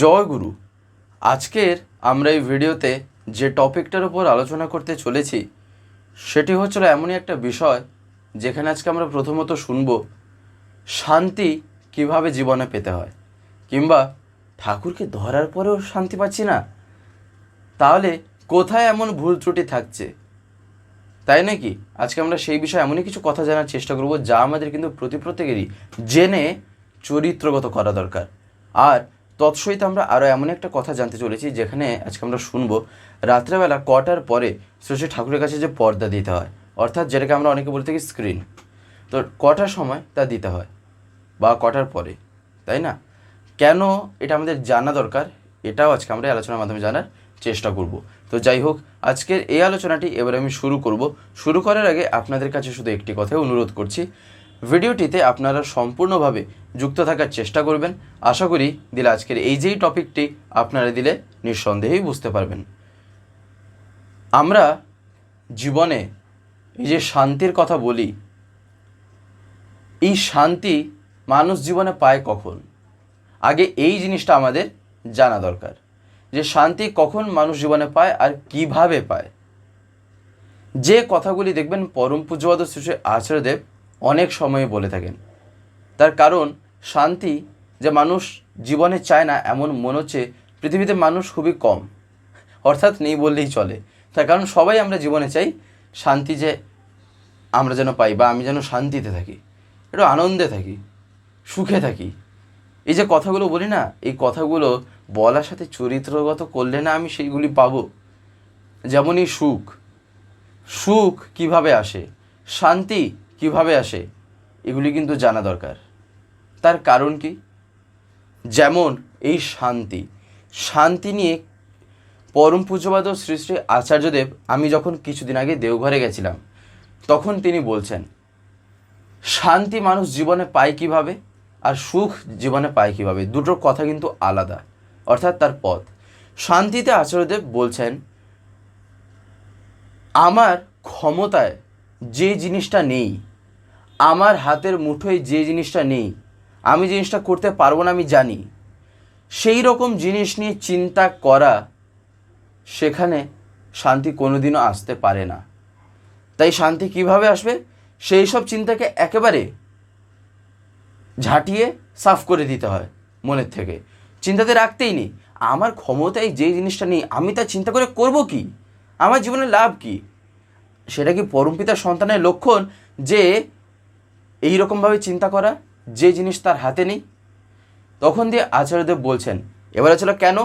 জয় গুরু। আজকের আমরা এই ভিডিওতে যে টপিকটার উপর আলোচনা করতে চলেছি, সেটি হচ্ছিল এমনই একটা বিষয় যেখানে আজকে আমরা প্রথমত শুনব, শান্তি কীভাবে জীবনে পেতে হয়? কিংবা ঠাকুরকে ধরার পরেও শান্তি পাচ্ছি না? তাহলে কোথায় এমন ভুল ত্রুটি থাকছে? তাই নাকি? আজকে আমরা সেই বিষয়ে এমনই কিছু কথা জানার চেষ্টা করব যা আমাদের কিন্তু প্রতি প্রত্যেকেরই জেনে চরিত্রগত করা দরকার। আর তৎসহিত আমরা আরও এমন একটা কথা জানতে চলেছি, যেখানে আজকে আমরা শুনব রাত্রেবেলা কটার পরে শ্রী ঠাকুরের কাছে যে পর্দা দিতে হয়, অর্থাৎ যেটাকে আমরা অনেকে বলতে থাকি স্ক্রিন তো কটার সময় তা দিতে হয় বা কটার পরে, তাই না? কেন এটা আমাদের জানা দরকার, এটাও আজকে আমরা আলোচনার মাধ্যমে জানার চেষ্টা করব। তো যাই হোক, আজকের এই আলোচনাটি এবার আমি শুরু করব। শুরু করার আগে আপনাদের কাছে শুধু একটি কথাই অনুরোধ করছি ভিডিওটিতে আপনারা সম্পূর্ণভাবে যুক্ত থাকার চেষ্টা করবেন। আশা করি দিলে আজকের এই যেই টপিকটি আপনারা দিলে নিঃসন্দেহেই বুঝতে পারবেন। আমরা জীবনে এই যে শান্তির কথা বলি, এই শান্তি মানুষ জীবনে পায় কখন? আগে এই জিনিসটা আমাদের জানা দরকার যে শান্তি কখন মানুষ জীবনে পায় আর কীভাবে পায়। যে কথাগুলি দেখবেন পরম পূজ্যবাদ শ্রী আচার্যদেব অনেক সময়ে বলে থাকেন। তার কারণ শান্তি যে মানুষ জীবনে চায় না, এমন মনে হচ্ছে পৃথিবীতে মানুষ খুবই কম। অর্থাৎ নেই বললেই চলে। তার কারণ সবাই আমরা জীবনে চাই শান্তি যে আমরা যেন পাই বা আমি যেন শান্তিতে থাকি, একটু আনন্দে থাকি, সুখে থাকি। এই যে কথাগুলো বলি না, এই কথাগুলো বলার সাথে চরিত্রগত করলে না আমি সেইগুলি পাবো। যেমনই সুখ। সুখ কীভাবে আসে? শান্তি কীভাবে আসে, এগুলি কিন্তু জানা দরকার। তার কারণ কি? যেমন এই শান্তি। শান্তি নিয়ে পরম পূজ্যবাদ শ্রী শ্রী আচার্যদেব, আমি যখন কিছুদিন আগে দেওঘরে গেছিলাম, তখন তিনি বলছেন, শান্তি মানুষ জীবনে পায় কীভাবে আর সুখ জীবনে পায় কীভাবে? দুটোর কথা কিন্তু আলাদা, অর্থাৎ তার পথ। শান্তিতে আচার্যদেব বলছেন, আমার ক্ষমতায় যে জিনিসটা নেই আমার হাতের মুঠোয় যে জিনিসটা নেই, আমি জিনিসটা করতে পারব না আমি জানি। সেই রকম জিনিস নিয়ে চিন্তা করা সেখানে শান্তি কোনোদিনও আসতে পারে না। তাই শান্তি কীভাবে আসবে? সেই সব চিন্তাকে একেবারে ঝাঁটিয়ে সাফ করে দিতে হয় মনের থেকে। চিন্তাতে রাখতেই নেই, আমার ক্ষমতায় যে জিনিসটা নেই, আমি তা চিন্তা করে করব কি? আমার জীবনে লাভ কি? সেটা কি পরমপিতার সন্তানের লক্ষণ যে এই রকমভাবে চিন্তা করা যে জিনিস তার হাতে নেই, তখন দিয়ে আচার্যদেব বলছেন, এবারে ছিল কেন?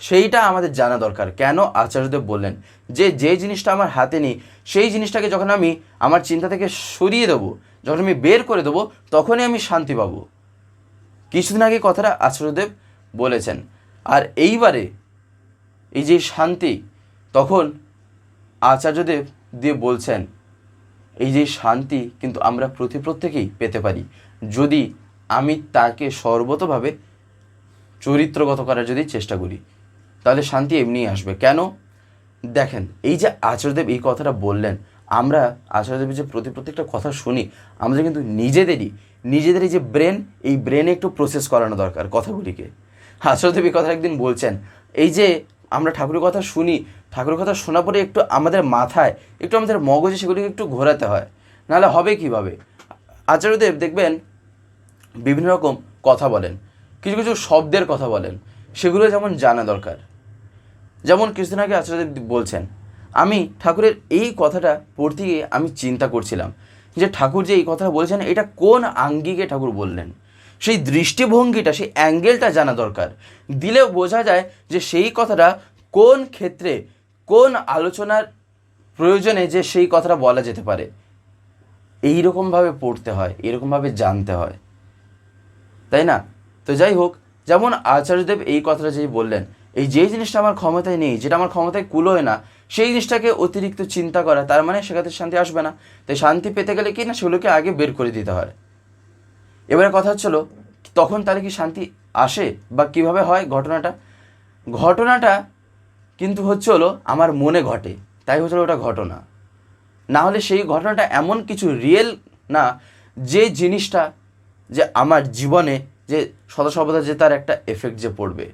সেইটা আমাদের জানা দরকার। কেন আচার্যদেব বললেন? যে যে জিনিসটা আমার হাতে নেই, সেই জিনিসটাকে যখন আমি আমার চিন্তা থেকে সরিয়ে দেবো, যখন আমি বের করে দেবো, তখনই আমি শান্তি পাবো। কিছুদিন আগে কথাটা আচার্যদেব বলেছেন। আর এইবারে এই যে শান্তি, তখন আচার্যদেব দিয়ে বলছেন এই যে শান্তি কিন্তু আমরা প্রতি প্রত্যেকেই পেতে পারি। যদি আমি তাকে সর্বতভাবে চরিত্রগত করার যদি চেষ্টা করি, তাহলে শান্তি এমনিই আসবে। কেন? দেখেন, এই যে আচার্যদেব এই কথাটা বললেন, আমরা আচার্যদেবের যে প্রতি প্রত্যেকটা কথা শুনি, আমাদের কিন্তু নিজেদেরই নিজেদেরই যে ব্রেন, এই ব্রেনে একটু প্রসেস করানো দরকার কথাগুলিকে। আচার্যদেব এই কথা একদিন বলছেন, এই যে আমরা ঠাকুরের কথা শুনি ঠাকুরের কথা শোনা পরে একটু আমাদের মাথায়, একটু আমাদের মগজে সেগুলিকে একটু ঘোরাতে হয়। নাহলে হবে কীভাবে? আচার্যদেব দেখবেন বিভিন্ন রকম কথা বলেন, কিছু কিছু শব্দের কথা বলেন, সেগুলো যেমন জানা দরকার। যেমন কিছুদিন আগে আচার্যদেব বলছেন, আমি ঠাকুরের এই কথাটা পড়তে গিয়ে আমি চিন্তা করছিলাম যে ঠাকুর যে এই কথাটা বলছেন, এটা কোন আঙ্গিকে ঠাকুর বললেন? সেই দৃষ্টিভঙ্গিটা, সেই অ্যাঙ্গেলটা জানা দরকার। দিলেও বোঝা যায় যে সেই কথাটা কোন ক্ষেত্রে কোন আলোচনার প্রয়োজনে যে সেই কথাটা বলা যেতে পারে? এই রকমভাবে পড়তে হয় এরকমভাবে জানতে হয়। তাই না? তো যাই হোক, যেমন আচার্যদেব এই কথাটা যেই বললেন, এই যে জিনিসটা আমার ক্ষমতায় নেই, যেটা আমার ক্ষমতায় কুলোয় না, সেই জিনিসটাকে অতিরিক্ত চিন্তা করা, তার মানে সেখানে শান্তি আসবে না। তাই শান্তি পেতে গেলে কি না, সেগুলোকে আগে বের করে দিতে হয়। এবারে কথা হচ্ছিল তখন তাহলে কি শান্তি আসে বা কীভাবে হয় ঘটনাটা? ঘটনাটা কিন্তু হচ্ছে হলো আমার মনে ঘটে, তাই হচ্ছে ওটা ঘটনা। না হলে সেই ঘটনাটা এমন কিছু রিয়েল না, যে জিনিসটা, যে আমার জীবনে, যে সদা সর্বদা যে তার একটা এফেক্ট যে পড়বে।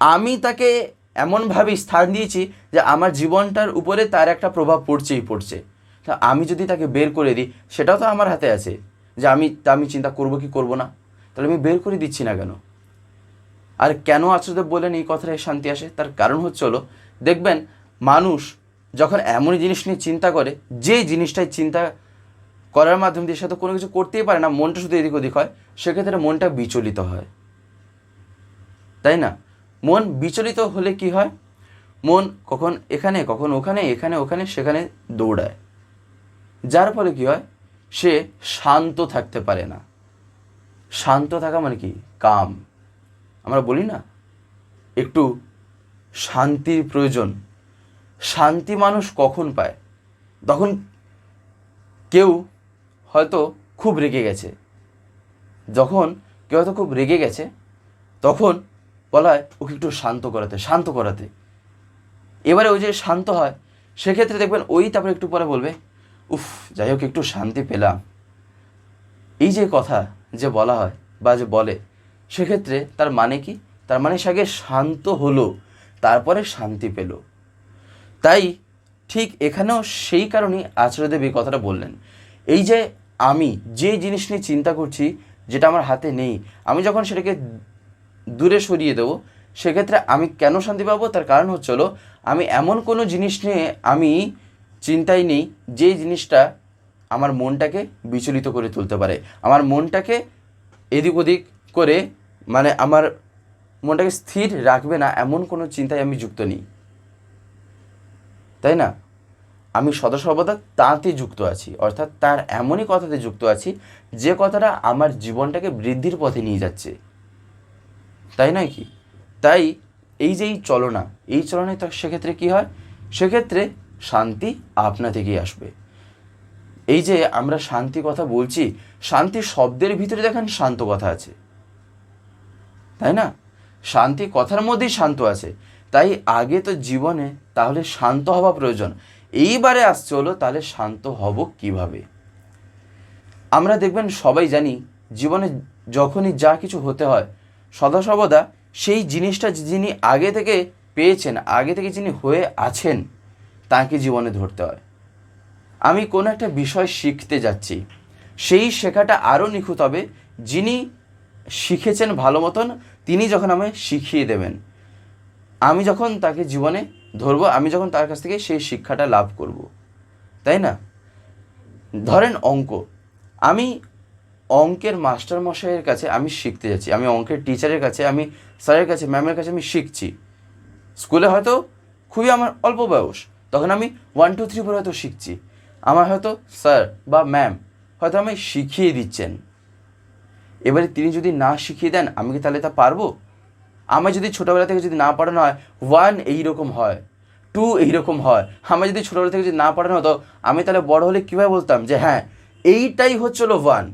আমি তাকে এমনভাবে স্থান দিয়েছি যে আমার জীবনটার উপরে তার একটা প্রভাব পড়ছেই পড়ছে। তা আমি যদি তাকে বের করে দিই, সেটাও তো আমার হাতে আছে। যে আমি আমি চিন্তা করব কি করব না? তাহলে আমি বের করে দিচ্ছি না কেন? আর কেন আচার্যদেব বললেন এই কথাটায় শান্তি আসে? তার কারণ হচ্ছে হলো, দেখবেন মানুষ যখন এমনই জিনিস নিয়ে চিন্তা করে যে জিনিসটাই চিন্তা করার মাধ্যম দিয়ে সে তো কোনো কিছু করতেই পারে না, মনটা শুধু এদিক ওদিক হয়, সেক্ষেত্রে মনটা বিচলিত হয়। তাই না? মন বিচলিত হলে কি হয়? মন কখন এখানে, কখন ওখানে, এখানে, ওখানে, সেখানে দৌড়ায়। যার ফলে কি হয়? সে শান্ত থাকতে পারে না। শান্ত থাকা মানে কি? কাম। আমরা বলি না, একটু শান্তির প্রয়োজন। শান্তি মানুষ কখন পায়? তখন কেউ হয়তো খুব রেগে গেছে। যখন কেউ হয়তো খুব রেগে গেছে, তখন বলা হয় ওকে একটু শান্ত করাতে শান্ত করাতে। এবারে ওই যে শান্ত হয়, সেক্ষেত্রে দেখবেন ওই তারপরে একটু পরে বলবে, উফ, যাই হোক, একটু শান্তি পেলাম। এই যে কথা যে বলা হয় বা যে বলে সেক্ষেত্রে তার মানে কি? তার মানে সে আগে শান্ত হলো, তারপরে শান্তি পেল। তাই ঠিক এখানেও সেই কারণেই আচার্যদেব এই কথাটা বললেন। এই যে আমি যে জিনিস নিয়ে চিন্তা করছি, যেটা আমার হাতে নেই, আমি যখন সেটাকে দূরে সরিয়ে দেবো, সেক্ষেত্রে আমি কেন শান্তি পাবো? তার কারণ হচ্ছে হলো, আমি এমন কোনো জিনিস নিয়ে আমি চিন্তাই নেই, যে জিনিসটা আমার মনটাকে বিচলিত করে তুলতে পারে। আমার মনটাকে এদিক ওদিক করে মানে আমার মনটাকে স্থির রাখবে না এমন কোনো চিন্তায় আমি যুক্ত নেই। তাই না? আমি সদা তাঁতে যুক্ত আছি, অর্থাৎ তার এমনই কথাতে যুক্ত আছি যে কথাটা আমার জীবনটাকে বৃদ্ধির পথে নিয়ে যাচ্ছে। তাই নয় কি? তাই এই যে এই চলনা, এই চলনায় তো সেক্ষেত্রে কী হয়? সেক্ষেত্রে শান্তি আপনা থেকেই আসবে। এই যে আমরা শান্তি কথা বলছি শান্তি শব্দের ভিতরে দেখেন শান্ত কথা আছে। তাই না? শান্তি কথার মধ্যেই শান্ত আছে। তাই আগে তো জীবনে তাহলে শান্ত হওয়া প্রয়োজন। এইবারে আসছে হলো, তাহলে শান্ত হব কীভাবে? আমরা দেখবেন সবাই জানি, জীবনে যখনই যা কিছু হতে হয় সদা সর্বদা সেই জিনিসটা যিনি আগে থেকে পেয়েছেন, আগে থেকে যিনি হয়ে আছেন, তাকে জীবনে ধরতে হয়। আমি কোনো একটা বিষয় শিখতে যাচ্ছি। সেই শেখাটা আরও নিখুঁত হবে, যিনি শিখেছেন ভালো মতন, তিনি যখন আমায় শিখিয়ে দেবেন, আমি যখন তাকে জীবনে ধরবো, আমি যখন তার কাছ থেকে সেই শিক্ষাটা লাভ করব। তাই না? ধরেন অঙ্ক। আমি অঙ্কের মাস্টার মশাইয়ের কাছে আমি শিখতে যাচ্ছি। আমি অঙ্কের টিচারের কাছে, আমি স্যারের কাছে, ম্যামের কাছে আমি শিখছি। স্কুলে হয়তো খুবই আমার অল্প বয়স। তখন আমি ওয়ান টু থ্রি ফোর হয়তো শিখছি। আমার হয়তো স্যার বা ম্যাম হয়তো আমায় শিখিয়ে দিচ্ছেন। এবারে তিনি যদি না শিখিয়ে দেন, আমি কি তাহলে তা পারব? আমার যদি ছোটোবেলা থেকে যদি না পড়ানো হয় ওয়ান এইরকম হয় টু এইরকম হয়। আমার যদি ছোটোবেলা থেকে যদি না পড়ানো হতো, আমি তাহলে বড় হলে কীভাবে বলতাম যে হ্যাঁ এইটাই হচ্ছিল ওয়ান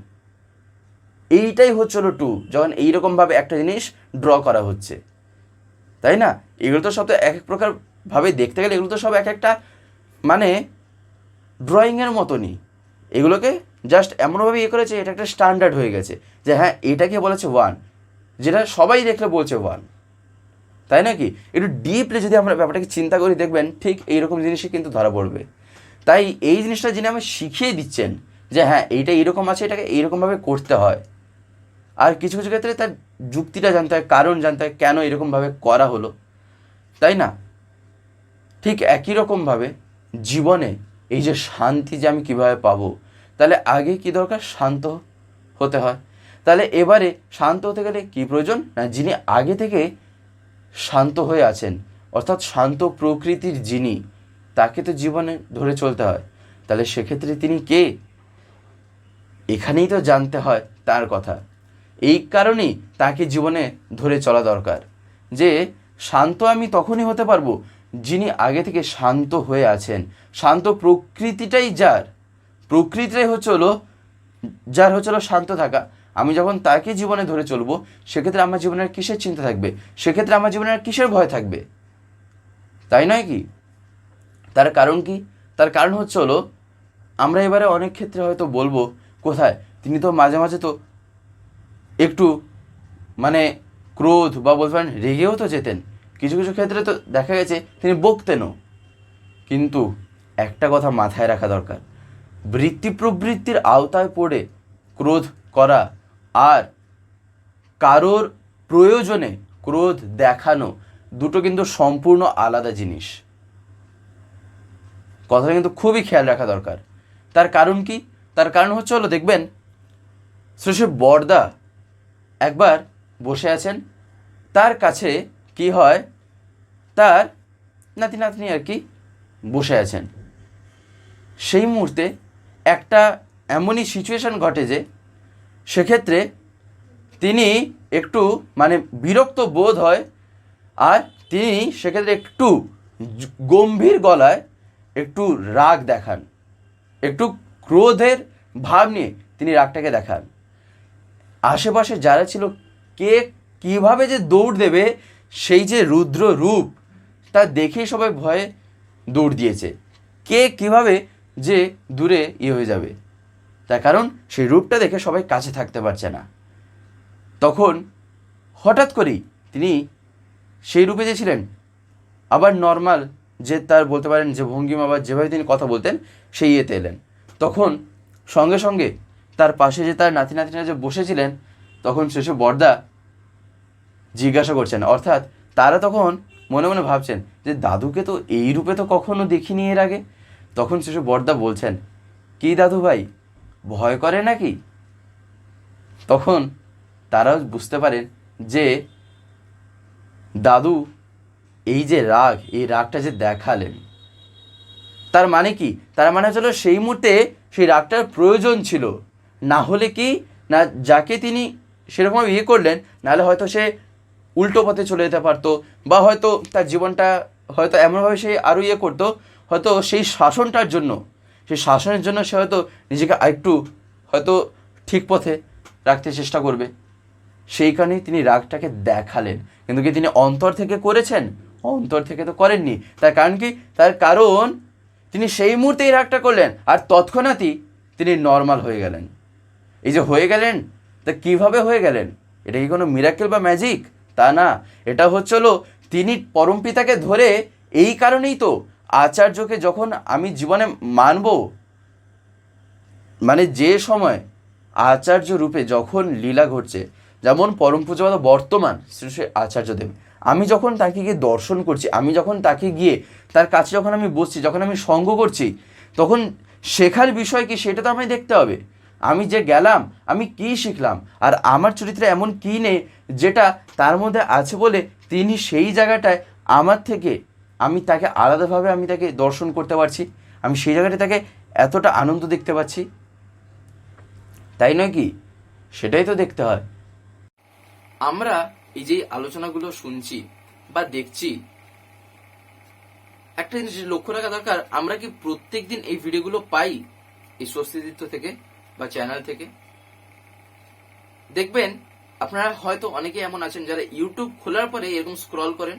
এইটাই হচ্ছিল টু যখন এইরকমভাবে একটা জিনিস ড্র করা হচ্ছে। তাই না? এগুলো তো সব তো এক এক প্রকারভাবে দেখতে গেলে এগুলো তো সব এক একটা মানে ড্রয়িংয়ের মতনই। এগুলোকে জাস্ট এমনভাবে ইয়ে করেছে, এটা একটা স্ট্যান্ডার্ড হয়ে গেছে, যে হ্যাঁ এটাকে বলেছে ওয়ান যেটা সবাই দেখলে বলছে ওয়ান তাই নাকি? একটু ডিপলি যদি আমরা ব্যাপারটাকে চিন্তা করি, দেখবেন ঠিক এইরকম জিনিসই কিন্তু ধরা পড়বে। তাই এই জিনিসটা যিনি আমি শিখিয়ে দিচ্ছেন, যে হ্যাঁ এইটা এইরকম আছে, এটাকে এইরকমভাবে করতে হয়। আর কিছু কিছু ক্ষেত্রে তার যুক্তিটা জানতে হয়, কারণ জানতে হয়, কেন এরকমভাবে করা হলো, তাই না? ঠিক একই রকমভাবে জীবনে এই যে শান্তি যে আমি কীভাবে পাবো তাহলে আগে কি দরকার? শান্ত হতে হয়। তাহলে এবারে শান্ত হতে গেলে কী প্রয়োজন? না, যিনি আগে থেকে শান্ত হয়ে আছেন, অর্থাৎ শান্ত প্রকৃতির যিনি, তাকে তো জীবনে ধরে চলতে হয়। তাহলে সেক্ষেত্রে তিনি কে? এখানেই তো জানতে হয় তার কথা। এই কারণেই তাকে জীবনে ধরে চলা দরকার। যে শান্ত আমি তখনই হতে পারব যিনি আগে থেকে শান্ত হয়ে আছেন। শান্ত প্রকৃতিটাই যার। প্রকৃতিটাই হচ্ছে হলো, যার হচ্ছে হলো শান্ত থাকা। আমি যখন তাকে জীবনে ধরে চলবো, সেক্ষেত্রে আমার জীবনের কিসের চিন্তা থাকবে? সেক্ষেত্রে আমার জীবনের কিসের ভয় থাকবে? তাই নয় কি? তার কারণ কি? তার কারণ হচ্ছে হলো, আমরা এবারে অনেক ক্ষেত্রে হয়তো বলব, কোথায়? তিনি তো মাঝে মাঝে তো একটু মানে ক্রোধ বা বলতে পারেন রেগেও তো যেতেন। কিছু কিছু ক্ষেত্রে তো দেখা গেছে তিনি বকতেনও। কিন্তু একটা কথা মাথায় রাখা দরকার। বৃত্তি প্রবৃত্তির আওতায় পড়ে ক্রোধ করা আর কারোর প্রয়োজনে ক্রোধ দেখানো দুটো কিন্তু সম্পূর্ণ আলাদা জিনিস। কথাটা কিন্তু খুবই খেয়াল রাখা দরকার। তার কারণ কি? তার কারণ হচ্ছে হলো, দেখবেন শ্রী বর্দা একবার বসে আছেন, তার কাছে কি হয়? তার নাতি নাতনি আর কি বসে আছেন। সেই মুহূর্তে একটা এমনই সিচুয়েশন ঘটে যে সেক্ষেত্রে তিনি একটু মানে বিরক্ত বোধ হয় আর তিনি সেক্ষেত্রে একটু গম্ভীর গলায় একটু রাগ দেখান। একটু ক্রোধের ভাব নিয়ে তিনি রাগটাকে দেখান। আশেপাশে যারা ছিল, কে কীভাবে যে দৌড় দেবে, সেই যে রুদ্র রূপ, তা দেখেই সবাই ভয়ে দৌড় দিয়েছে। কে কীভাবে যে দূরে ইয়ে হয়ে যাবে। তার কারণ সেই রূপটা দেখে সবাই কাছে থাকতে পারছে না। তখন হঠাৎ করেই তিনি সেই রূপে যে ছিলেন, আবার নর্মাল যে তার বলতে পারেন যে ভঙ্গিমা বা যেভাবে তিনি কথা বলতেন, সেই ইয়েতে এলেন। তখন সঙ্গে সঙ্গে তার পাশে যে তার নাতি নাতিরা যে বসেছিলেন, তখন শেষে বর্দা জিজ্ঞাসা করছেন। অর্থাৎ তারা তখন মনে মনে ভাবছেন যে দাদুকে তো এই রূপে তো কখনো দেখিনি এর আগে। তখন শিশু বর্দা বলছেন, কি দাদু ভাই, ভয় করে নাকি? তখন তারাও বুঝতে পারেন যে দাদু এই যে রাগ, এই রাগটা যে দেখালেন, তার মানে কি? তার মানে হলো সেই মুহূর্তে সেই রাগটার প্রয়োজন ছিল। না হলে কি? না যাকে তিনি সেরকম ইয়ে করলেন, নাহলে হয়তো সে উল্টো পথে চলে যেতে পারতো, বা হয়তো তার জীবনটা হয়তো এমনভাবে সে আরও ইয়ে করতো হয়তো সেই শাসনটার জন্য, সেই শাসনের জন্য সে হয়তো নিজেকে আরেকটু হয়তো ঠিক পথে রাখতে চেষ্টা করবে। সেই কারণেই তিনি রাগটাকে দেখালেন। কিন্তু কি তিনি অন্তর থেকে করেছেন? অন্তর থেকে তো করেননি। তার কারণ কি? তার কারণ তিনি সেই মুহূর্তেই রাগটা করলেন আর তৎক্ষণাৎই তিনি নর্মাল হয়ে গেলেন। এই যে হয়ে গেলেন, তা কীভাবে হয়ে গেলেন? এটা কি কোনো মিরাকেল বা ম্যাজিক তা না। এটা হচ্ছে হলো তিনি পরমপিতাকে ধরে এই কারণেই তো আচার্যকে যখন আমি জীবনে মানব মানে যে সময় আচার্য রূপে যখন লীলা ঘটছে, যেমন পরম পূজা বর্তমান শ্রী শ্রী আচার্যদেব, আমি যখন তাকে গিয়ে দর্শন করছি, আমি যখন তাকে গিয়ে তার কাছে যখন আমি বসছি, যখন আমি সঙ্গ করছি, তখন শেখার বিষয় কি সেটা তো আমায় দেখতে হবে। আমি যে গেলাম, আমি কি শিখলাম, আর আমার চরিত্রে এমন কি নেই যেটা তার মধ্যে আছে বলে তিনি সেই জায়গাটায় আমার থেকে আমি তাকে আলাদাভাবে আমি তাকে দর্শন করতে পারছি, আমি সেই জায়গাটা তাকে এতটা আনন্দ দেখতে পাচ্ছি। তাই নয় কি? সেটাই তো দেখতে হয়। আমরা এই যে আলোচনাগুলো শুনছি বা দেখছি, একটা জিনিস লক্ষ্য রাখা দরকার, আমরা কি প্রত্যেক দিন এই ভিডিওগুলো পাই এই স্বস্তিদিত্য থেকে বা চ্যানেল থেকে? দেখবেন, আপনারা হয়তো অনেকে এমন আছেন যারা ইউটিউব খোলার পরে এরকম স্ক্রল করেন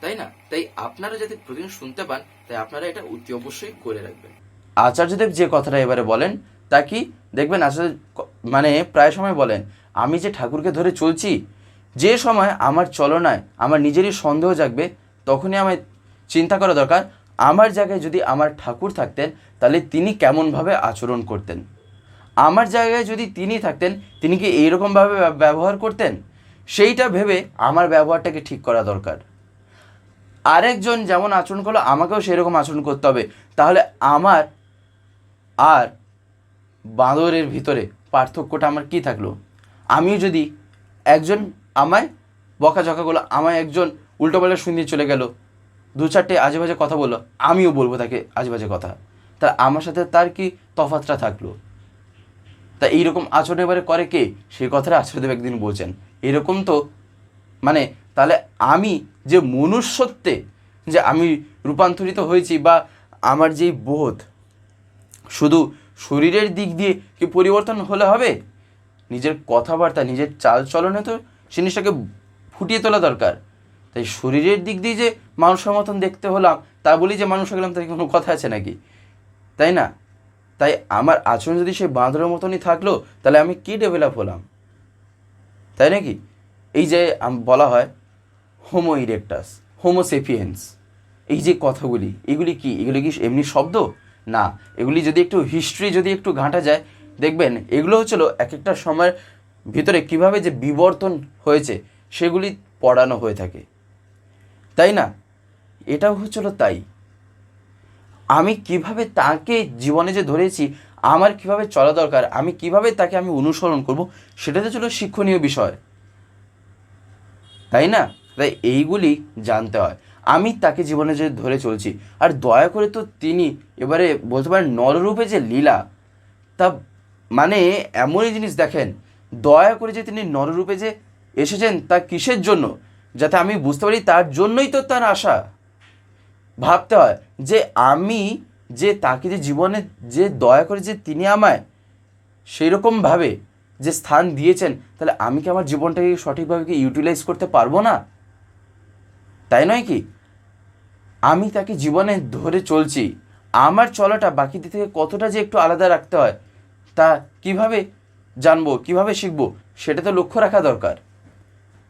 তাই না? তাই আপনারা যাতে প্রতিদিন শুনতে পান, তাই আপনারা এটা অতি অবশ্যই করে রাখবেন। আচার্যদেব যে কথাটা এবারে বলেন, তা কি দেখবেন আচার্য মানে প্রায় সময় বলেন, আমি যে ঠাকুরকে ধরে চলছি, যে সময় আমার চলনায় আমার নিজেরই সন্দেহ জাগবে, তখনই আমার চিন্তা করা দরকার, আমার জায়গায় যদি আমার ঠাকুর থাকতেন, তাহলে তিনি কেমনভাবে আচরণ করতেন? আমার জায়গায় যদি তিনি থাকতেন, তিনি কি এইরকমভাবে ব্যব- ব্যবহার করতেন? সেইটা ভেবে আমার ব্যবহারটাকে ঠিক করা দরকার। আরেকজন যেমন আচরণ করল, আমাকেও সেরকম আচরণ করতে হবে। তাহলে আমার আর বাঁদরের ভিতরে পার্থক্যটা আমার কি থাকল? আমিও যদি একজন আমায় বকাঝকা করল, আমায় একজন উল্টোপাল্টা শুনিয়ে চলে গেল, দু চারটে আজে বাজে কথা বলল, আমিও বলব তাকে আজে বাজে কথা। তা আমার সাথে তার কি তফাতটা থাকল? তা এইরকম আচরণ এবারে করে কে? সেই কথাটা আচার্যদেব একদিন বলছেন। এরকম তো মানে তাহলে আমি যে মনুষ্যত্বে যে আমি রূপান্তরিত হয়েছি বা আমার যেই বোধ, শুধু শরীরের দিক দিয়ে কি পরিবর্তন হলে হবে? নিজের কথাবার্তা, নিজের চাল চলনে তো জিনিসটাকে ফুটিয়ে তোলা দরকার। তাই শরীরের দিক দিয়ে যে মানুষের মতন দেখতে হলাম, তা বলি যে মানুষ গেলাম, তার কোনো কথা আছে নাকি? তাই না? তাই আমার আচরণ যদি সেই বাঁদরের মতনই থাকল, তাহলে আমি কি ডেভেলপ হলাম? তাই নাকি? এই যে বলা হয় হোমো ইরেকটাস হোমো সেপিয়েন্স এই যে কথাগুলি, এগুলি কি? এগুলি কি এমনি শব্দ? না, এগুলি যদি একটু হিস্ট্রি যদি একটু ঘাঁটা যায়, দেখবেন এগুলো হচ্ছিল এক একটা সময়ের ভিতরে কীভাবে যে বিবর্তন হয়েছে, সেগুলি পড়ানো হয়ে থাকে। তাই না? এটাও হচ্ছিল তাই। আমি কীভাবে তাকে জীবনে যে ধরেছি, আমার কীভাবে চলা দরকার, আমি কীভাবে তাকে আমি অনুসরণ করব সেটা তো ছিল শিক্ষণীয় বিষয়। তাই না? তাই এইগুলি জানতে হয়। আমি তাকে জীবনে যে ধরে চলছি, আর দয়া করে তো তিনি এবারে বলতে পারেন নররূপে যে লীলা, তা মানে এমনই জিনিস দেখেন, দয়া করে যে তিনি নররূপে যে এসেছেন তা কিসের জন্য? যাতে আমি বুঝতে পারি তার জন্যই তো তার আশা। ভাবতে হয় যে আমি যে তাকে যে জীবনে যে দয়া করে যে তিনি আমায় সেই রকমভাবে যে স্থান দিয়েছেন, তাহলে আমি কি আমার জীবনটাকে সঠিকভাবে কি ইউটিলাইজ করতে পারব না? তাই নয় কি? আমি তাকে জীবনে ধরে চলছি। আমার চলাটা বাকিদের থেকে কতটা যে একটু আলাদা রাখতে হয়, তা কীভাবে জানব, কীভাবে শিখব, সেটা তো লক্ষ্য রাখা দরকার।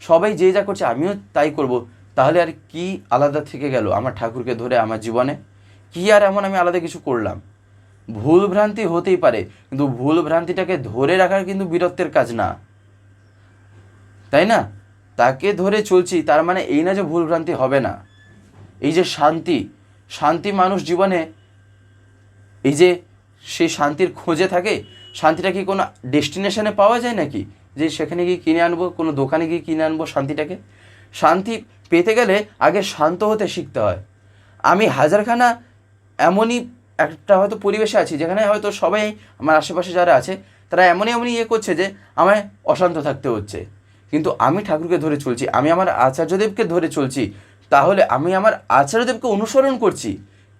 সবাই যে যা করছে আমিও তাই করব। তাহলে আর কি আলাদা থেকে গেল আমার ঠাকুরকে ধরে আমার জীবনে? কি আর এমন আমি আলাদা কিছু করলাম? ভুল ভ্রান্তি হতেই পারে, কিন্তু ভুল ভ্রান্তিটাকে ধরে রাখার কিন্তু বীরত্বের কাজ না। তাই না? তাকে ধরে চলছি, তার মানে এই না যে ভুলভ্রান্তি হবে না। এই যে শান্তি শান্তি মানুষ জীবনে, এই যে সেই শান্তির খোঁজে থাকে, শান্তিটা কি কোনো ডেস্টিনেশনে পাওয়া যায় নাকি? যে সেখানে গিয়ে কিনে আনব, কোনো দোকানে গিয়ে কিনে আনব শান্তিটাকে? শান্তি পেতে গেলে আগে শান্ত হতে শিখতে হয়। আমি হাজারখানা এমনই একটা হয়তো পরিবেশে আছি, যেখানে হয়তো সবাই আমার আশেপাশে যারা আছে, তারা এমনই এমনই ইয়ে করছে যে আমায় অশান্ত থাকতে হচ্ছে। কিন্তু আমি ঠাকুরকে ধরে চলছি, আমি আমার আচার্যদেবকে ধরে চলছি, তাহলে আমি আমার আচার্যদেবকে অনুসরণ করছি।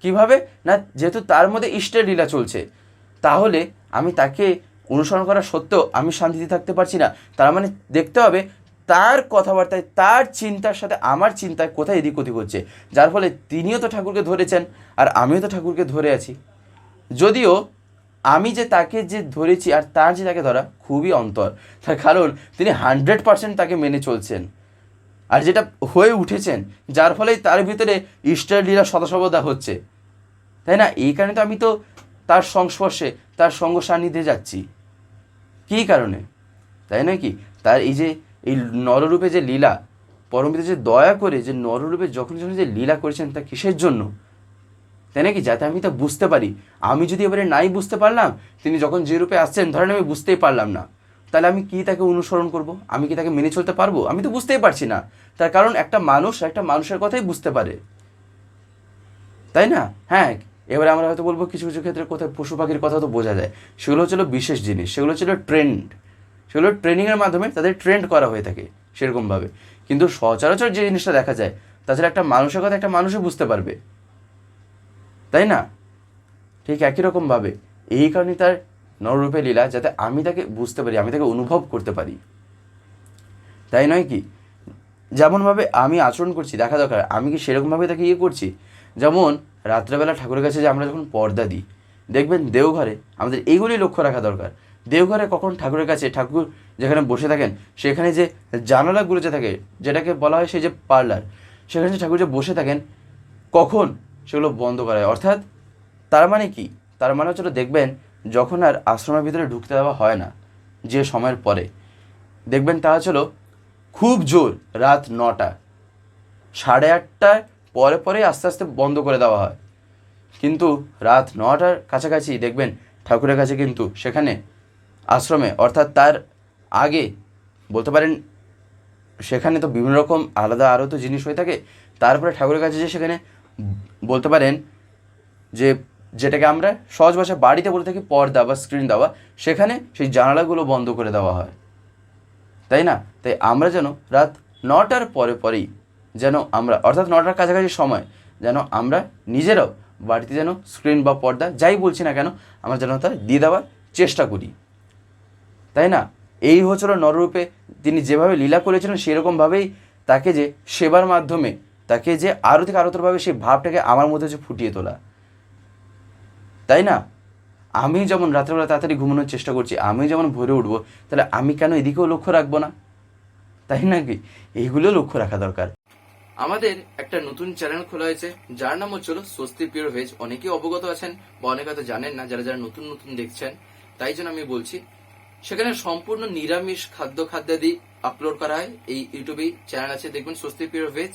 কীভাবে? না, যেহেতু তার মধ্যে ইষ্টের লীলা চলছে, তাহলে আমি তাকে অনুসরণ করা সত্ত্বেও আমি শান্তিতে থাকতে পারছি না। তার মানে দেখতে হবে, তার কথাবার্তায়, তার চিন্তার সাথে আমার চিন্তায় কোথায় এদিক ওদিক হচ্ছে। যার ফলে তিনিও তো ঠাকুরকে ধরেছেন, আর আমিও তো ঠাকুরকে ধরে আছি। যদিও আমি যে তাকে যে ধরেছি আর তার যে তাকে ধরা খুবই অন্তর। তার কারণ তিনি হান্ড্রেড পার্সেন্ট তাকে মেনে চলছেন। আর যেটা হয়ে উঠেছেন, যার ফলে তার ভিতরে ইষ্টের লীলা সদাসর্বদা হচ্ছে। তাই না? এই কারণে তো আমি তো তার সংস্পর্শে, তার সঙ্গ সান্নিধ্যে যাচ্ছি। কী কারণে? তাই নয় কি? তার এই যে, এই নররূপে যে লীলা, পরমপিতা যে দয়া করে যে নররূপে যখন যখন যে লীলা করেছেন তা কিসের জন্য? তাই নাকি? যাতে আমি তা বুঝতে পারি। আমি যদি এবারে নাই বুঝতে পারলাম, তিনি যখন যে রূপে আসছেন, ধরেন আমি বুঝতেই পারলাম না। তাহলে আমি কি তাকে অনুসরণ করব? আমি কি তাকে মেনে চলতে পারব? আমি তো বুঝতেই পারছি না। তার কারণ একটা মানুষ একটা মানুষের কথাই বুঝতে পারে। তাই না? হ্যাঁ এবারে আমরা হয়তো বলব কিছু কিছু ক্ষেত্রে কোথায় পশু পাখির কথা তো বোঝা যায়। সেগুলো হচ্ছিল বিশেষ জিনিস। সেগুলো ছিল ট্রেন্ড সেগুলো ট্রেনিংয়ের মাধ্যমে তাদের ট্রেন্ড করা হয়ে থাকে সেরকমভাবে। কিন্তু সচরাচর যে জিনিসটা দেখা যায়, তাছাড়া একটা মানুষের কথা একটা মানুষও বুঝতে পারবে। তাই না? ঠিক একই রকমভাবে এই কারণে তার নররূপে লীলা যাতে আমি তাকে বুঝতে পারি, আমি তাকে অনুভব করতে পারি। তাই নয় কি? যেমনভাবে আমি আচরণ করছি, দেখা দরকার, আমি কি সেরকমভাবে তাকে ইয়ে করছি? যেমন রাত্রেবেলা ঠাকুরের কাছে যে আমরা যখন পর্দা দিই, দেখবেন দেওঘরে আমাদের এইগুলি লক্ষ্য রাখা দরকার। দেওঘরে কখন ঠাকুরের কাছে, ঠাকুর যেখানে বসে থাকেন, সেখানে যে জানালাগুলো যে থাকে, যেটাকে বলা হয় সেই যে পার্লার, সেখানে যে ঠাকুর যে বসে থাকেন, কখন সেগুলো বন্ধ করা হয়। অর্থাৎ তার মানে কি? তার মানে হচ্ছে দেখবেন যখন আর আশ্রমের ভিতরে ঢুকতে দেওয়া হয় না, যে সময়ের পরে, দেখবেন তা ছিল খুব জোর রাত নটা। সাড়ে আটটায় পরে পরে আস্তে আস্তে বন্ধ করে দেওয়া হয়। কিন্তু রাত নটার কাছাকাছি দেখবেন ঠাকুরের কাছে কিন্তু সেখানে আশ্রমে, অর্থাৎ তার আগে বলতে পারেন সেখানে তো বিভিন্ন রকম আলাদা আরও তো জিনিস হয়ে থাকে, তারপরে ঠাকুরের কাছে যে সেখানে বলতে পারেন যে যেটাকে আমরা সহজ ভাষায় বাড়িতে বলে থাকি পর্দা বা স্ক্রিন দেওয়া, সেখানে সেই জানালাগুলো বন্ধ করে দেওয়া হয়। তাই না? তাই আমরা যেন রাত নটার পরে পরেই যেন আমরা, অর্থাৎ নটার কাছাকাছি সময় যেন আমরা নিজেরাও বাড়িতে যেন স্ক্রিন বা পর্দা যাই বলছি না কেন, আমরা যেন তা দিয়ে দেওয়ার চেষ্টা করি। তাই না? এই হচ্ছিল নররূপে তিনি যেভাবে লীলা করেছিলেন, সেরকমভাবেই তাকে যে সেবার মাধ্যমে তাকে যে আরও থেকে আরতরভাবে সেই ভাবটাকে আমার মধ্যে যে ফুটিয়ে তোলা। তাই না? আমি যেমন রাত্রেবেলা তাড়াতাড়ি ঘুমানোর চেষ্টা করছি, আমি যেমন ভোরে উঠবো, তাহলে আমি কেন এদিকেও লক্ষ্য রাখব না? তাই নাকি এইগুলো লক্ষ্য রাখা দরকার। আমাদের একটা নতুন চ্যানেল খোলা হয়েছে, যার নাম হচ্ছিল স্বস্তি পিওর ভেজ। অনেকেই অবগত আছেন বা অনেকে হয়তো জানেন না, যারা যারা নতুন নতুন দেখছেন, তাই জন্য আমি বলছি, সেখানে সম্পূর্ণ নিরামিষ খাদ্য খাদ্যাদি আপলোড করা হয়। এই ইউটিউবে চ্যানেল আছে, দেখবেন স্বস্তি পিওর ভেজ।